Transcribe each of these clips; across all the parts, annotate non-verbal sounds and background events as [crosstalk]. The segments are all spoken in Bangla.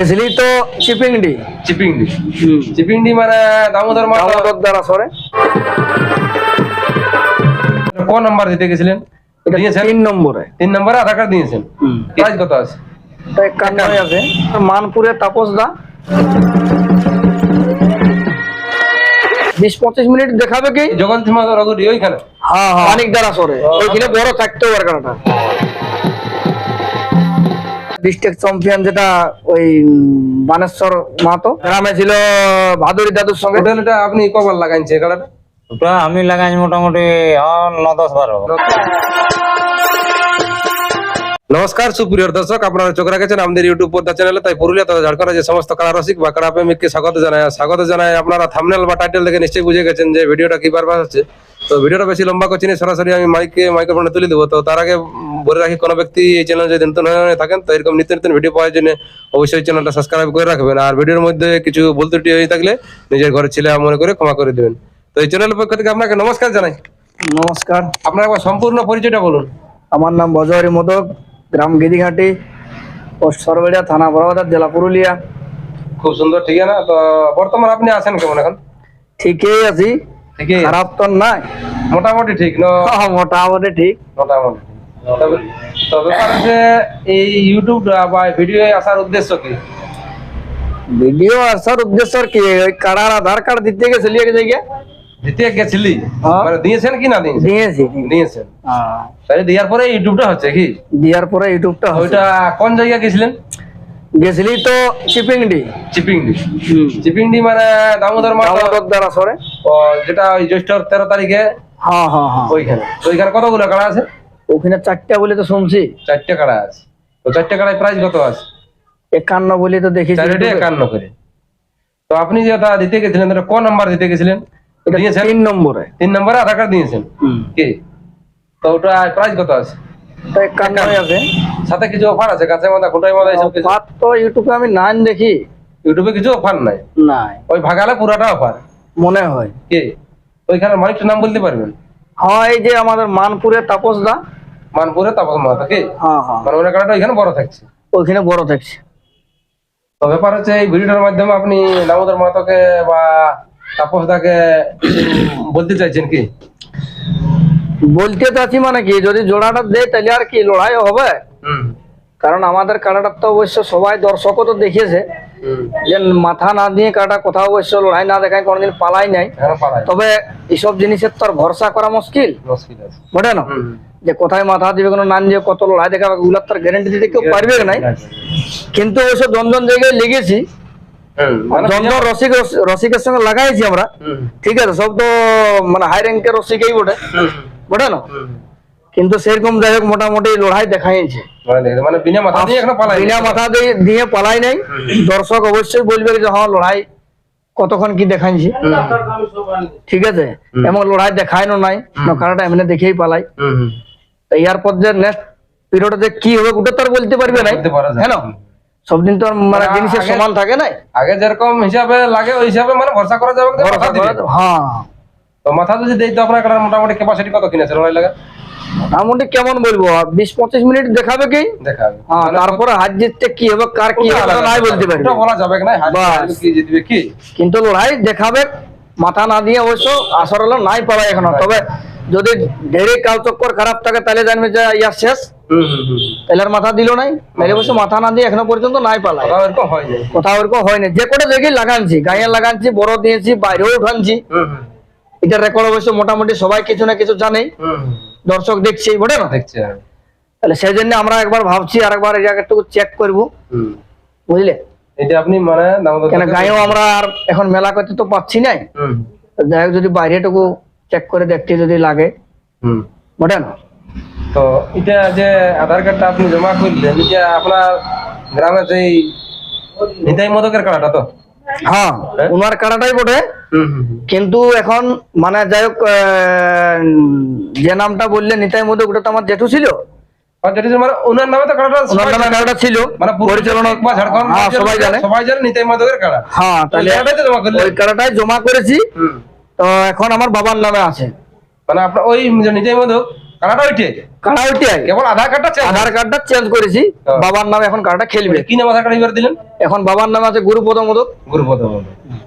গেছিলি তো চিপিংডি? চিপিংডি। চিপিংডি মানে দামোদর দামোদর দ্বারা সরে ক নাম্বার দিতে গেছিলেন? দিয়েছেন? তিন নম্বরে। তিন নম্বরে আধার কার্ড দিয়েছেন। প্রাইস কত আছে? তো আছে। মানপুরে তাপস দা বিশ পঁচিশ মিনিট দেখাবে কি? জগন্নাথ রঘুরি ওইখানে? হ্যাঁ হ্যাঁ। অনেক দ্বারা সরে ওইখানে বড় থাকতে পারে কারণটা ডিস্ট্রিক্ট চ্যাম্পিয়ন যেটা ওই বানেশ্বর মাহাতো। গ্রামে ছিল ভাদুরী দাদুর সঙ্গে। আপনি কবার লাগাইছে কাড়াটা ওটা আমি লাগাই মোটামুটি ন দশ বারো। নমস্কার সুপ্রিয় দর্শক আপনারা চোখ রাখেছেন আমাদের ইউটিউব পদ্মা চ্যানেলে তাই পুরুলিয়া তথা ঝাড়খণ্ডের যে সমস্ত কারা রসিক বা কারা প্রেমিককে স্বাগত জানাই। আর স্বাগত জানাই আপনারা থামনেল বা টাইটেল দেখে নিশ্চয়ই বুঝে গেছেন যে ভিডিওটা কি বারবার হচ্ছে। তো ভিডিওটা বেশি লম্বা করছি না, সরাসরি আমি মাইকে মাইক্রোফোনে তুলে দেবো। তো তার আগে বলে রাখি কোনো ব্যক্তি এই চ্যানেল যদি নতুন হয়ে থাকেন তো এরকম নিত্য নতুন ভিডিও পাওয়ার জন্য অবশ্যই চ্যানেলটা সাবস্ক্রাইব করে রাখবেন। আর ভিডিওর মধ্যে কিছু ভুল ত্রুটি হয়ে থাকলে নিজের ঘরের ছেলে মনে করে ক্ষমা করে দেবেন। তো এই চ্যানেলের পক্ষ থেকে আপনাকে নমস্কার জানাই। নমস্কার। আপনার একবার সম্পূর্ণ পরিচয়টা বলুন। আমার নাম বজহরি মোদক গ্রাম গিদিঘাটি পোস্ট সরবেড়িয়া থানা বড়বাজার জেলা পুরুলিয়া। খুব সুন্দর ঠিক আছে না তো বর্তমান আপনি আছেন কেমন এখন? ঠিকই আছি ঠিকই। খারাপ তো নাই। মোটামুটি ঠিক না [laughs] মোটামুটি ঠিক। মোটামুটি। তবে তো এই ইউটিউব বা ভিডিও আসার উদ্দেশ্য কি? ভিডিও আসার উদ্দেশ্য কি ওই কাড়ার আধার কার্ড দিতে গেছিলি এক জায়গায়? দিতে গেছিলি? হ্যাঁ। মানে দিয়েছেন কি না দিয়েছি দিয়েছেন। হ্যাঁ। তাহলে দেওয়ার পরে ইউটিউবটা হচ্ছে কি? দেওয়ার পরে ইউটিউবটা ওইটা কোন জায়গায় গেছিলেন? গেছিলি তো চিপিংডি চিপিংডি চিপিংডি মানে দামোদর দামোদর দ্বারা সরে যেটা ওই জ্যৈষ্ঠ তেরো তারিখে। হ্যাঁ হ্যাঁ হ্যাঁ। ওইখানে। ওইখানে কতগুলো কাড়া আছে? ওখানে চারটা বলে তো শুনছি। চারটে কাড়া আছে। তো চারটে কাড়ায় প্রাইস কত আছে? একান্ন বলে তো দেখেছি। চারটে একান্ন করে। তো আপনি যে দিতে গেছিলেন ওটা ক নাম্বার দিতে গেছিলেন? এটা দিয়েছেন? তিন নম্বরে। তিন নম্বরে আধার কার্ড দিয়েছেন? কি? তো ওটা প্রাইস কত আছে? তো আছে। সাথে কিছু অফার আছে? কাছে মাথা খোটাই মাথা এইসব কিছু? অফার তো ইউটিউবে আমি নাম দেখি। ইউটিউবে কিছু অফার নাই? নাই। ওই ভাগালে পুরাটা অফার মনে হয়। কি? ওইখানে মালিকটার নাম বলতে পারবেন? হ্যাঁ এই যে আমাদের মানপুরে তাপস দা। মানপুরে তাপস মাথা কি? হ্যাঁ হ্যাঁ। মানে ওনার কার্ডটা ওইখানে বড় থাকছে। ওইখানে বড় থাকছে। তো ব্যাপার হচ্ছে এই ভিডিওটার মাধ্যমে আপনি দামোদর মাহাতোকে বা তাপস দাকে বলতে চাইছেন কি? বলতে চাচ্ছি মানে কি যদি জোড়াটা দেয় তাহলে আর কি লড়াই হবে? হুম। কারণ আমাদের কাটাটা তো অবশ্য সবাই দর্শকও তো দেখিয়েছে। হুম। যে মাথা না দিয়ে কাটা কোথাও অবশ্য লড়াই না দেখায় কোনোদিন পালাই নাই। তবে এইসব জিনিসের তো আর ভরসা করা মুশকিল। মুশকিল আছে। বটে না? যে কোথায় মাথা দিবে কোনো নান দিয়ে কত লড়াই দেখাবে ওগুলার তার গ্যারেন্টি দিতে কেউ পারবে নাই। কিন্তু জন জন জায়গায় লেগেছি। মানে রসিক রসিকের সঙ্গে লাগাইছি আমরা। ঠিক আছে সব তো মানে হাই র্যাঙ্কের রসিকেই বটে। বটে না? কিন্তু সেরকম যাই হোক মোটামুটি লড়াই দেখাইছে। মানে বিনা মাথা দিয়ে পালাই নাই। দর্শক অবশ্যই বলবে যে হ্যাঁ লড়াই কতক্ষণ কি দেখাইছি। ঠিক আছে? এমন লড়াই দেখাইনো নাই। নকারাটা এমনি দেখেই পালাই। পর যে নেক্সট পিরিয়ডে যে কি হবে ওটা তো আর বলতে পারবে পারা হ্যাঁ না? সব দিন তো মানে জিনিসের সমান থাকে নাই? আগে যেরকম হিসাবে লাগে ওই হিসাবে মানে ভরসা করা যাবে। হ্যাঁ। তো মাথা যদি দেই তো আপনার মোটামুটি ক্যাপাসিটি কত লাগা? মোটামুটি কেমন বলব বিশ পঁচিশ মিনিট দেখাবে কি? দেখা হবে হ্যাঁ তারপরে হাত জিততে কি হবে কার কি নাই বলতে ওটা বলা যাবে না কি জিতবে কি? কিন্তু লড়াই দেখাবে মাথা না দিয়ে অবশ্য আসর হলো নাই পাওয়া এখনও। তবে যদি ঢেরে কাল চক্কর খারাপ থাকে তাহলে জানবে যে ইয়ার শেষ। তাহলে আর মাথা দিল নাই। তাহলে বসে মাথা না দিয়ে এখনও পর্যন্ত নাই পালা হয় কোথাও ওরকম হয়নি যে কটা জায়গায় লাগানছি গায়ে লাগানছি বড় দিয়েছি বাইরেও উঠানছি। এটা রেকর্ড অবশ্য মোটামুটি সবাই কিছু না কিছু হুম। দর্শক দেখছি বটে না? দেখছি তাহলে সেই জন্য আমরা একবার ভাবছি আর একবার এই জায়গাটুকু চেক করব। বুঝলে? এটা আপনি মানে গায়েও আমরা আর এখন মেলা করতে তো পাচ্ছি নাই। যাই হোক যদি বাইরেটুকু চেক করে দেখতে যদি লাগে। হুম। বটে না তো এটা যে আধার কার্ডটা আপনি জমা করলেন এটা আপনার গ্রামে যেই নিতাই মদকের কার্ডটা তো? হ্যাঁ উনার কাটাটাই বটে। হুম হুম হুম। কিন্তু এখন মানে যাই হোক আহ, যে নামটা বললে নিতাই মধ্যে ওটা তো আমার জেঠু ছিল। আর যেটা মানে ওনার নামে তো ওনার সবাই নামে জানে। ছিল। মানে পরিচালনা হ্যাঁ সবাই জানে। সবাই জানে নিতাই মদকের কার্ড হ্যাঁ তাহলে জমা ওই করেছি। হুম। তো এখন আমার বাবার নামে আছে। মানে আপনার ওই নিজের কানাডা ওইটে কাড়া ওইটাই কেবল আধার কার্ডটা চেঞ্জ আধার কার্ডটা চেঞ্জ করেছি। বাবার নামে এখন কার্ডটা খেলবে। কি নাম আধার কার্ড এবার দিলেন? এখন বাবার নামে আছে গুরুপদ মোদক। গুরুপদ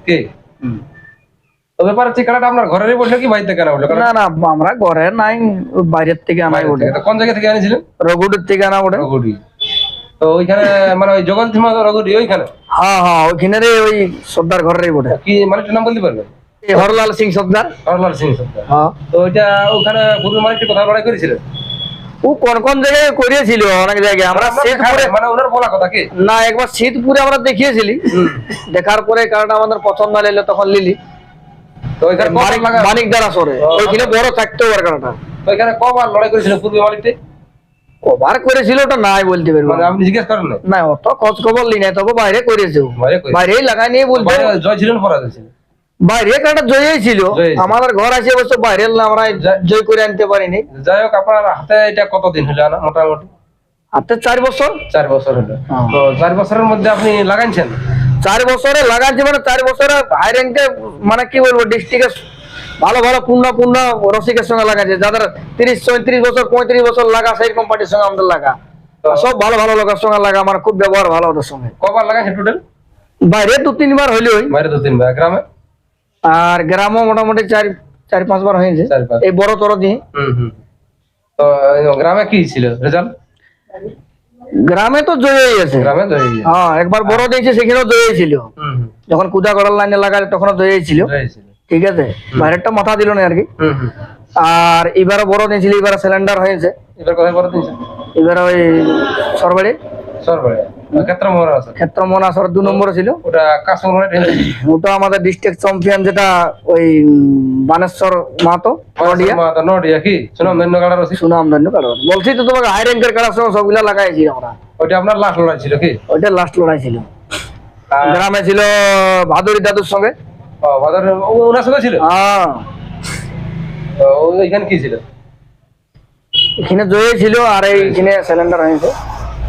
কে? তো ব্যাপার হচ্ছে কানাডা আপনার ঘরেরই বলল কি না না আমরা ঘরে নাই বাইরের থেকে আনাই কোন জায়গা থেকে থেকে আনা তো ওইখানে মানে ওই জগন্নাথ ওইখানে? হ্যাঁ হ্যাঁ ওইখানে ওই সর্দার ঘরেরই বটে। কি মানে নাম বলতে পারবেন? হরলাল সিং সর্দার। হরলাল সিং সর্দার। হ্যাঁ। তো ওইটা ওখানে মালিকটি করেছিলেন? ও কোন কোন জায়গায় করিয়েছিল? অনেক জায়গায়। আমরা আপনার শীতপুরে মানে ওনার বলা কথা কি? না একবার শীতপুরে আমরা দেখিয়েছিলি। দেখার পরে কারণটা আমাদের পছন্দ নিলে তখন লিলি। তো ওইখানে মানিক দ্বারা সরে। ওইখানে বড় থাকতো ওর কারণটা। তো ওইখানে কবার লড়াই করেছিলেন পূর্ব মালিকটি? কবার করেছিল ওটা নাই বলতে পারব। মানে আপনি জিজ্ঞেস করেন না না অত খোঁজ খবর লি নাই তবে বাইরে করেছে বাইরে লাগাই নিয়ে বলতে জয় ছিলেন পরাজয় ছিলেন। বাইরে কাটা জয়ই ছিল আমাদের ঘর আছে অবশ্য বাইরের না আমরা জয় করে আনতে পারিনি। যাই হোক আপনার হাতে এটা কতদিন হলো না মোটামুটি? হাতে চার বছর। চার বছর হলো। হ্যাঁ। তো চার বছরের মধ্যে আপনি লাগাইছেন? চার বছরে লাগাচ্ছি মানে চার বছরে হাই র্যাঙ্কে মানে কি বলব ডিস্ট্রিক্টে ভালো ভালো পূর্ণ পূর্ণ রসিকের সঙ্গে লাগাচ্ছে যাদের তিরিশ চৌত্রিশ বছর পঁয়ত্রিশ বছর লাগা সেই কোম্পানির সঙ্গে আমাদের লাগা। তো- সব ভালো ভালো লোকের সঙ্গে লাগা আমার খুব ব্যবহার ভালো ওদের সঙ্গে। কবার লাগাইছেন টোটাল বাইরে দু তিনবার হইলই। বাইরে দু তিনবার গ্রামে? আর গ্রামও মোটামুটি চার চার পাঁচবার হয়েছে। চার পাঁচ। এই বড় তর দিয়ে হুম হুম। তো গ্রামে কি ছিল রেজাল্ট গ্রামে তো জয়ই আছে। গ্রামে জয়। হ্যাঁ একবার বড় দিয়েছে সেখানেও জয়ই ছিল। হুম হুম। যখন কুদা করার লাইনে লাগালে তখনও জয়ই ছিল। জয় হয়েছিল। ঠিক আছে? বাইরেরটা মাথা দিল না আর কি। হুম হুম। আর এবারও বড় দিয়েছিল এবার সিলিন্ডার হয়েছে। এবার কোথায় দিয়েছেন এবারে ওই সরবাড়ি। সরবরে ক্ষেত্র মোহর আছে ক্ষেত্র মনাসর দু নম্বরে ছিল। ওটা ওটা আমাদের ডিস্ট্রিক্ট চ্যাম্পিয়ন যেটা ওই বানেশ্বর মাহাতো নডিয়া নডিয়া কি? সুনাম ধন্য কাড়া রসি সুনাম ধন্য কারণ বলছি তো তোমাকে হাই র্যাঙ্কের সঙ্গে সবগুলা লাগাইছি আমরা। ওইটা আপনার লাস্ট লড়াই ছিল কি? ওইটা লাস্ট লড়াই ছিল। গ্রামে ছিল ভাদুরী দাদুর সঙ্গে। ওনার ছিল? হ্যাঁ। ওইখানে কি ছিল? এখানে জয়ী ছিল আর এইখানে সিলিন্ডার হয়েছে।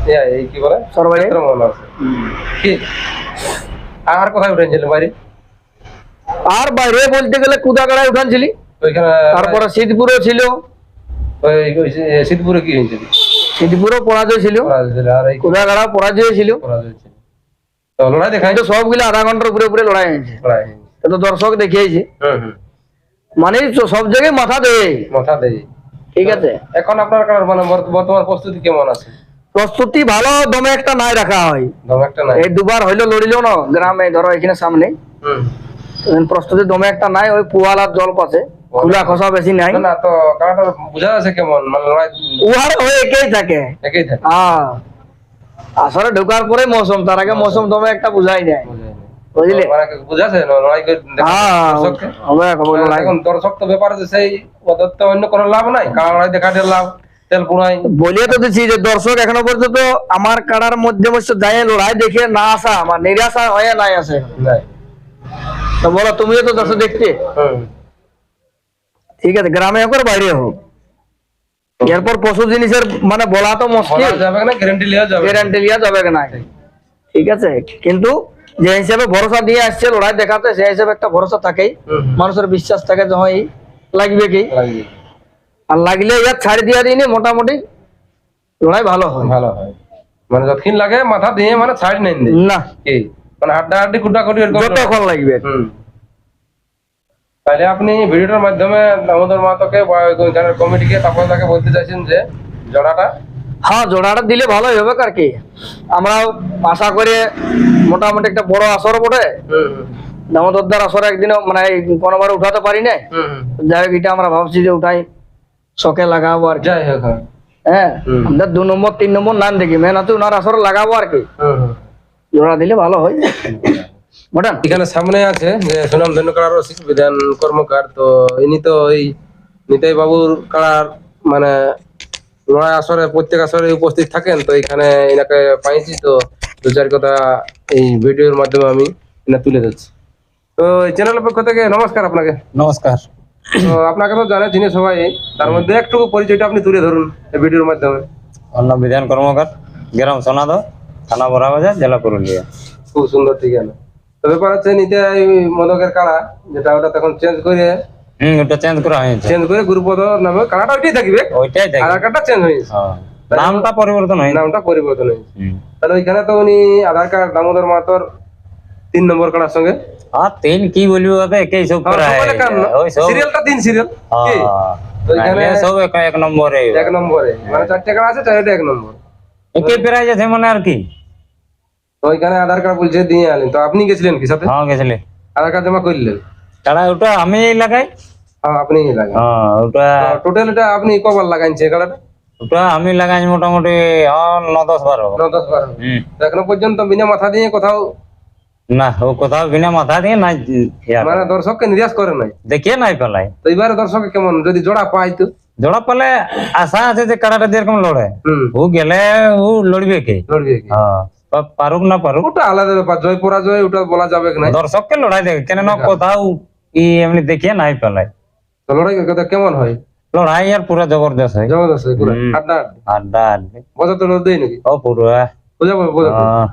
এই- এই কি বলে? সরবাড়ি ক্ষেত্র আছে। কি? আর কোথায় উঠেছিলেন বাইরে? আর বাইরে বলতে গেলে কুদাগাড়ায় উঠানছিলি। তারপরে ছিল। শীতপুরে কি হয়েছিল? পরাজয় ছিল। কুদাগাড়া পরাজয় ছিল। লড়াই দেখাই। সবগুলো আধা ঘণ্টার উপরে উপরে লড়াই হয়েছে। তো দর্শক দেখিয়েছে। হুম হুম। মানে সব জায়গায় মাথা দেয়। মাথা দেয়। ঠিক আছে। এখন আপনার মানে বর্তমান প্রস্তুতি কেমন আছে? প্রস্তুতি ভালো দমে একটা নাই রাখা হয়। দম একটা নাই। এই দুবার হইল লড়িল না গ্রামে ধরো এখানে সামনে। প্রস্তুতি দমে একটা নাই ওই পুয়ালার জল পাশে খোলা খসা বেশি নাই। না তো বোঝা যাচ্ছে কেমন মানে উহার ওই একেই থাকে। একই থাকে। হ্যাঁ আসলে ঢোকার পরে মৌসুম তার আগে মৌসুম দমে একটা বুঝাই যায়। বুঝলে? মানে বুঝাছে লড়াই করে দেখা- হ্যাঁ দর্শক তো ব্যাপার আছে সেই ওদের অন্য কোনো লাভ নাই কারা লড়াই দেখাতে লাভ? বলিয়ে তো দিচ্ছি যে দর্শক এখনও পর্যন্ত আমার কাড়ার মধ্যে অবশ্য যায় লড়াই দেখে না আসা আমার নিরাশা হয়ে নাই আসে তো বলো তুমিও তো দর্শক দেখতে? ঠিক আছে গ্রামে হোক আর বাইরে হোক। এরপর পশু জিনিসের মানে বলা তো মুশকিল। গ্যারান্টি লিয়া যাবে গ্যারান্টি লিয়া যাবে না। ঠিক আছে কিন্তু যে হিসেবে ভরসা দিয়ে আসছে লড়াই দেখাতে সেই হিসেবে একটা ভরসা থাকেই। মানুষের বিশ্বাস থাকে যে হয় লাগবে কি? লাগবে। আর লাগলে ইয়ার ছাড় দিয়া দিইনি মোটামুটি লড়াই ভালো হয়। ভালো হয়। মানে যতক্ষণ লাগে মাথা দিয়ে মানে ছাড় দে না। কি? মানে হাড্ডা হাড্ডি কুটা কুটি যতক্ষণ লাগবে। তাহলে আপনি ভিডিওটার মাধ্যমে দামোদর মাতাকে বা চ্যানেল কমিটিকে তারপর তাকে বলতে চাইছেন যে জোড়াটা? হ্যাঁ জোড়াটা দিলে ভালোই হবে আর কি? আমরা আশা করে মোটামুটি একটা বড় আসর বটে। দামোদরদার আসরে একদিনও মানে কোনোবার উঠাতে পারি না। যাই হোক এটা আমরা ভাবছি যে উঠাই। শখে লাগাবো আর কি। যাই হোক হ্যাঁ। দু নম্বর তিন নম্বর নাম দেখি মেহনতে ওনার আসরে লাগাবো আর কি। হুম হুম। জোড়া দিলে ভালো হয়। এখানে সামনে আছে যে সুনাম ধন্য কাড়ার রসিক বিধান কর্মকার তো ইনি তো এই নিতাই বাবুর কাড়ার মানে লড়াই আসরে প্রত্যেক আসরে উপস্থিত থাকেন। তো এখানে এনাকে পাইছি তো দু চার কথা এই ভিডিওর মাধ্যমে আমি এনে তুলে ধরছি তো চ্যানেলের পক্ষ থেকে নমস্কার আপনাকে। নমস্কার তো আপনাকে তো জানে চিনি সবাই তার মধ্যে একটু পরিচয়টা আপনি তুলে ধরুন এই ভিডিওর মাধ্যমে। অন্য বিধান কর্মকার গ্রাম সোনাদ থানা বড়াবাজার জেলা পুরুলিয়া। খুব সুন্দর ঠিকানা তো ব্যাপার হচ্ছে নিতে এই মদকের কাড়া যেটা ওটা তখন চেঞ্জ করে হুম ওটা চেঞ্জ করা হয়েছে। চেঞ্জ করে গুরুপদ নামে কাড়াটা ওইটাই থাকবে। ওইটাই আধার কার্ডটা চেঞ্জ হয়েছে। হ্যাঁ। নামটা পরিবর্তন হয়নি। নামটা পরিবর্তন হয়েছে। তাহলে ওইখানে তো উনি আধার কার্ড দামোদর মাতর তিন নম্বর কাড়ার সঙ্গে? আর তিন কি বলব ওতে কে সব করা ওই সব সিরিয়ালটা তিন সিরিয়াল হ্যাঁ। ওইখানে- সব এক এক নম্বরে। এক নম্বরে। মানে চারটে কাড়া আছে চারটে এক নম্বর। একে প্রাইজ আছে মানে আর কি। তো ওইখানে আধার কার্ড বলছে দিয়ে আলেন তো আপনি গেছিলেন কি সাথে? হ্যাঁ গেছিলে। আধার কার্ড জমা করলেন? তারা ওটা আমি লাগাই? হ্যাঁ আপনি হ্যাঁ ওটা টোটাল এটা আপনি কবার লাগাইছে কাড়াটা? ওটা আমি লাগাই মোটামুটি হ্যাঁ ন দশ বারো। ন দশ বারো। এখনও পর্যন্ত বিনা মাথা দিয়ে কোথাও না ও কোথাও বিনা মাথা দিয়ে না মানে দর্শককে নিরাশ করে নাই? দেখিয়ে নাই পেলাই। তো এবারে দর্শক কেমন যদি জোড়া পাই তো? জোড়া পেলে আশা আছে যে কাড়াটা যেরকম লড়ে। ও গেলে ও লড়বে কে? লড়বে কি? হ্যাঁ পারুক না পারুক। ওটা আলাদা ব্যাপার জয় পরাজয় ওটা বলা যাবে কি নাই? দর্শককে লড়াই দেখে কেন না কোথাও ই এমনি দেখিয়ে নাই পেলাই। তো লড়াই কথা কেমন হয়? লড়াই আর পুরা জবরদস্ত হয়। জবরদস্ত হয় পুরো। আড্ডা আড্ডা আড্ডি বোঝা তো দেয় নাকি? ও পুরা। বোঝা বোঝা হ্যাঁ।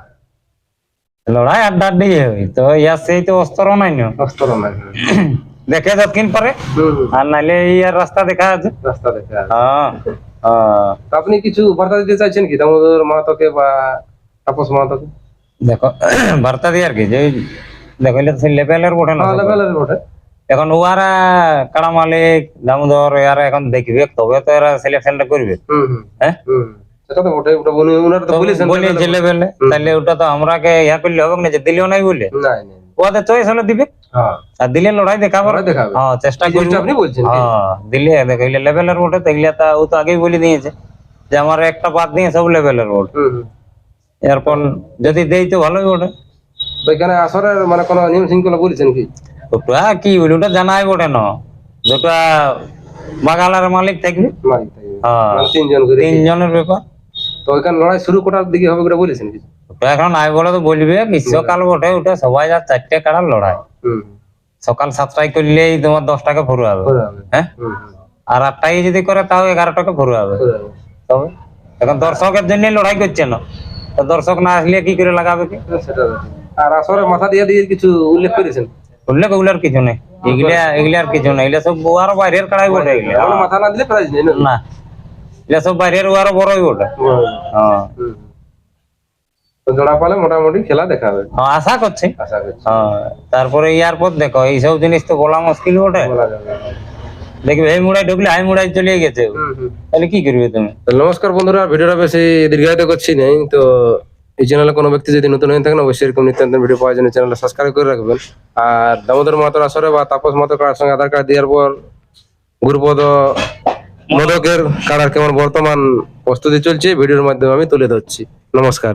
লড়াই আড্ডা আড্ডি তো ইয়ার সেই তো অস্ত্র নাই না। অস্ত্র নাই। দেখে যতক্ষণ পারে। আর নাইলে ইয়ার রাস্তা দেখা আছে। রাস্তা দেখে। হ্যাঁ। আপনি কিছু বার্তা দিতে চাইছেন কি? দামোদর মাহাতোকে বা তাপস মাহাতোকে? দেখো [clears throat] বার্তা দিয়ে আর কি যে দেখো এটা সেই লেভেলের বটে না হ্যাঁ লেভেলের বটে এখন ওয়ারা কাড়া মালিক দামোদর এরা এখন দেখবে তবে তো এরা সিলেকশনটা করবে। হ্যাঁ? সেটা তো বটে ওটা উনি ওনারা তো বলেছেন বলি। যে লেভেলে তাহলে ওটা তো আমরাকে ইয়া করলে হবে না যে দিলেও নাই বলে। নাই নাই ওদের চয়েস হলে দিবে। হ্যাঁ। আর দিলে লড়াই দেখাবো। দেখাবে। হ্যাঁ চেষ্টা করব। আপনি বলছেন হ্যাঁ দিলে দেখো লেভেলের বটে তো তা ও তো আগেই বলে দিয়েছে যে আমার একটা বাদ দিয়ে সব লেভেলের হুম এরপর যদি দেই তো ভালোই এখানে আসরের মানে কোনো নিয়ম শৃঙ্খলা বলেছেন কি? ওটা কি বলি ওটা জানাই বটে না। দুটা বাগালার মালিক থাকবে। মালিক থাকবে। হ্যাঁ মানে তিনজন তিনজনের ব্যাপার। তো ওইখানে লড়াই শুরু করার দিকে হবে করে বলেছেন কি ওটা এখন আই বলে তো বলবে গ্রীষ্মকাল বটে ওটা সবাই যা চারটে কাড়ার লড়াই। সকাল সাতটায় করলেই তোমার দশ টাকা ফুরু হবে। হ্যাঁ? হুম হুম। আর আটটায় যদি করে তাও এগারো টাকা ফুরু হবে। তবে এখন দর্শকের জন্য লড়াই করছে না। তো দর্শক না আসলে কি করে লাগাবে কি। আর আসরে মাথা দিয়ে দিয়ে কিছু উল্লেখ করেছেন? উল্লেখ ওগুলার কিছু নেই। এগুলা এগুলার কিছু নেই। এগুলা সব ওয়ার বাইরের কাড়াই বটে এগুলা। মাথা না দিলে প্রাইজ নেই না। সব বাইরের হ্যাঁ। জোড়া পালে মোটামুটি খেলা দেখাবে হ্যাঁ, আশা করছি। আশা করছি। হ্যাঁ তারপরে ইয়ার পর দেখো এইসব জিনিস তো বলা মুশকিল বটে। দেখবে এই মুড়াই ঢুকলে আই মুড়াই চলে গেছে। তাহলে কি করবে তুমি? নমস্কার বন্ধুরা ভিডিওটা বেশি দীর্ঘায়িত করছি নাই। তো এই চ্যানেলে কোনো ব্যক্তি যদি নতুন হয়ে থাকেন অবশ্যই এরকম নিত্য নতুন ভিডিও পাওয়ার জন্য চ্যানেলটা সাবস্ক্রাইব করে রাখবেন। আর দামোদর মাতর আসরে বা তাপস মাতর কারার সঙ্গে আধার কার্ড দেওয়ার পর গুরুপদ মদকের কারার কেমন বর্তমান প্রস্তুতি চলছে ভিডিওর মাধ্যমে আমি তুলে ধরছি। নমস্কার।